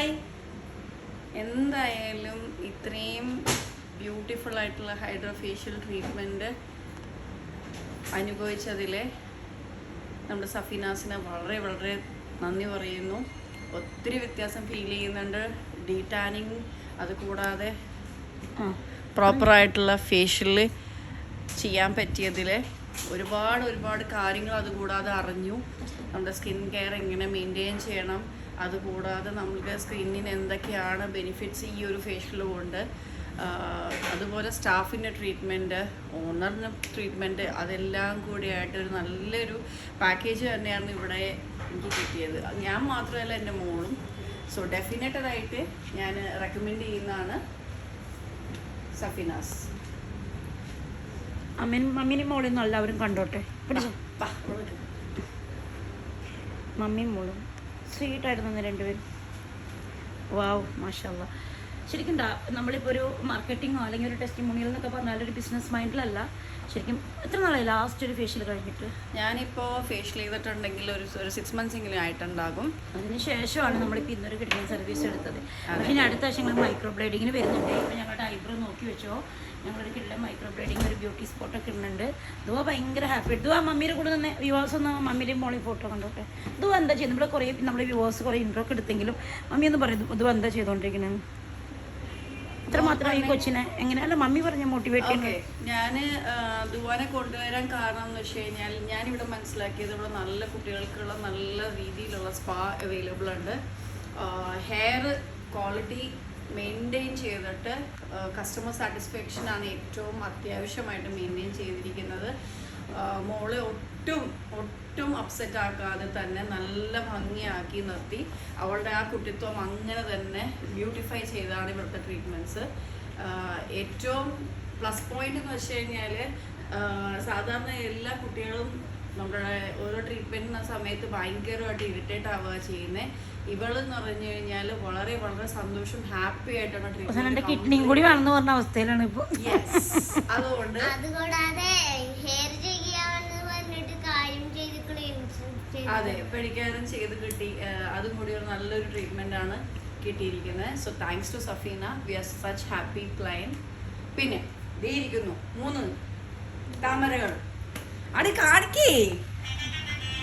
Hi എന്തായാലും ഇത്രയും beautiful ആയിട്ടുള്ള ഹൈഡ്രോഫേഷ്യൽ ട്രീറ്റ്മെന്റ് അനുഭവിച്ചതിൽ നമ്മുടെ സഫീനാസിനെ വളരെ വളരെ നന്ദി പറയുന്നു. ഒത്തിരി വ്യത്യാസം ഫീൽ ചെയ്യുന്നുണ്ട്. ഡീറ്റാനിങ് അതുകൂടാതെ പ്രോപ്പറായിട്ടുള്ള ഫേഷ്യൽ ചെയ്യാൻ പറ്റിയതിൽ ഒരുപാട് ഒരുപാട് കാര്യങ്ങൾ അതുകൂടാതെ അറിഞ്ഞു. നമ്മുടെ സ്കിൻ കെയർ എങ്ങനെ മെയിന്റെയിൻ ചെയ്യണം. അതുകൂടാതെ നമുക്ക് സ്കിന്നിന് എന്തൊക്കെയാണ് ബെനിഫിറ്റ്സ് ഈ ഒരു ഫേഷ്യൽ കൊണ്ട് അതുപോലെ സ്റ്റാഫിന്റെ ട്രീറ്റ്മെന്റ് ഓണറിന് ട്രീറ്റ്മെന്റ് അതെല്ലാം കൂടിയായിട്ട് ഒരു നല്ലൊരു പാക്കേജ് തന്നെയാണ് ഇവിടെ എനിക്ക് കിട്ടിയത്. ഞാൻ മാത്രമല്ല എന്റെ മോളും. സോ ഡെഫിനറ്റഡായിട്ട് ഞാൻ റെക്കമെൻഡ് ചെയ്യുന്നതാണ് സഫിനാസ്. അമ്മൻ മമ്മീനും മോളിന്നും എല്ലാവരും കണ്ടോട്ടെ? മമ്മിയും മോളും. സ്വീറ്റായിട്ട് നിന്ന് രണ്ടുപേരും. വാവ് മാഷല്ല ശരിക്കും നമ്മളിപ്പോ നമ്മളിപ്പോൾ ഒരു മാർക്കറ്റിങ്ങോ അല്ലെങ്കിൽ ഒരു ടെസ്റ്റിമോണിയൽ എന്നൊക്കെ പറഞ്ഞാൽ ഒരു ബിസിനസ് മൈൻഡിലല്ല ശരിക്കും എത്ര നാളായി ലാസ്റ്റ് ഒരു ഫേഷ്യൽ കഴിഞ്ഞിട്ട്? ഞാനിപ്പോൾ ഫേഷ്യൽ ചെയ്തിട്ടുണ്ടെങ്കിൽ ഒരു ഒരു സിക്സ് മന്ത്സ് എങ്കിലും ആയിട്ടുണ്ടാകും. അതിനുശേഷമാണ് നമ്മളിപ്പോൾ ഇന്നൊരു കിഡ്നി സർവീസ് എടുത്തത്. പിന്നെ അടുത്ത ആഴ്ച ഞങ്ങൾ മൈക്രോ ബ്ലേഡിങ്ങിന് വരുന്നുണ്ട്. ഇപ്പോൾ ഞങ്ങളുടെ ഐബ്രോ നോക്കി വെച്ചോ. ഞങ്ങളൊരു കിഡ്ല മൈക്രോ ബ്ലേഡിങ് ഒരു ബ്യൂട്ടി സ്പോട്ടൊക്കെ ഇടുന്നുണ്ട്. ദുവ ഭയങ്കര ഹാപ്പി ദുവ മമ്മിയുടെ കൂടെ നിന്ന് വ്യൂവേഴ്സ് ഒന്ന് മമ്മിയുടെയും മോളി ഫോട്ടോ കണ്ടോട്ടെ? ദുവ എന്താ ചെയ്യുന്നത്? നമ്മൾ കുറേ നമ്മുടെ വ്യൂവേഴ്സ് കുറേ ഇൻട്രോ ഒക്കെ എടുത്തെങ്കിലും മമ്മി ഒന്ന് പറയുന്നു ദുവ എന്താ ചെയ്തുകൊണ്ടിരിക്കുന്നത് ഇത്ര മാത്രം ഈ കൊച്ചിനെ എങ്ങനെയല്ല മമ്മി പറഞ്ഞ മോട്ടിവേറ്റ് ചെയ്യുന്നത് ഞാൻ ദുവാനെ കൊണ്ടുവരാൻ കാരണം എന്ന് വെച്ച് കഴിഞ്ഞാൽ ഞാനിവിടെ മനസ്സിലാക്കിയത് ഇവിടെ നല്ല കുട്ടികൾക്കുള്ള നല്ല രീതിയിലുള്ള സ്പാ അവൈലബിൾ ഉണ്ട്. ഹെയർ ക്വാളിറ്റി മെയിന്റെയിൻ ചെയ്തിട്ട് കസ്റ്റമർ സാറ്റിസ്ഫാക്ഷൻ ആണ് ഏറ്റവും അത്യാവശ്യമായിട്ട് മെയിന്റെയിൻ ചെയ്തിരിക്കുന്നത്. മോളെ ഒട്ടും ഒട്ടും അപ്സെറ്റ് ആക്കാതെ തന്നെ നല്ല ഭംഗിയാക്കി നിർത്തി. അവളുടെ ആ കുട്ടിത്വം അങ്ങനെ തന്നെ ബ്യൂട്ടിഫൈ ചെയ്താണ് ഇവിടുത്തെ ട്രീറ്റ്മെന്റ്സ് ഏറ്റവും പ്ലസ് പോയിന്റ് എന്ന് വെച്ച് കഴിഞ്ഞാൽ സാധാരണ എല്ലാ കുട്ടികളും നമ്മുടെ ഓരോ ട്രീറ്റ്മെന്റിന് സമയത്ത് ഭയങ്കരമായിട്ട് ഇറിറ്റേറ്റ് ആവുക ചെയ്യുന്നത് ഇവളെന്ന് പറഞ്ഞു കഴിഞ്ഞാൽ വളരെ വളരെ സന്തോഷം ഹാപ്പി ആയിട്ടാണ് ട്രീറ്റ്മെന്റ് കിഡ്നിയും കൂടി വളർന്നു പറഞ്ഞ അവസ്ഥയിലാണ് ഇപ്പോൾ അതുകൊണ്ട് അതെ പെടിക്കാനും ചെയ്ത് കിട്ടി. അതും കൂടി ഒരു നല്ലൊരു ട്രീറ്റ്മെന്റ് ആണ് കിട്ടിയിരിക്കുന്നത്. So thanks to Safeena we are such happy client പിന്നെ ദേ ഇരിക്കുന്നു. മൂന്ന് താമരകൾ. അടി കാണിക്കേ.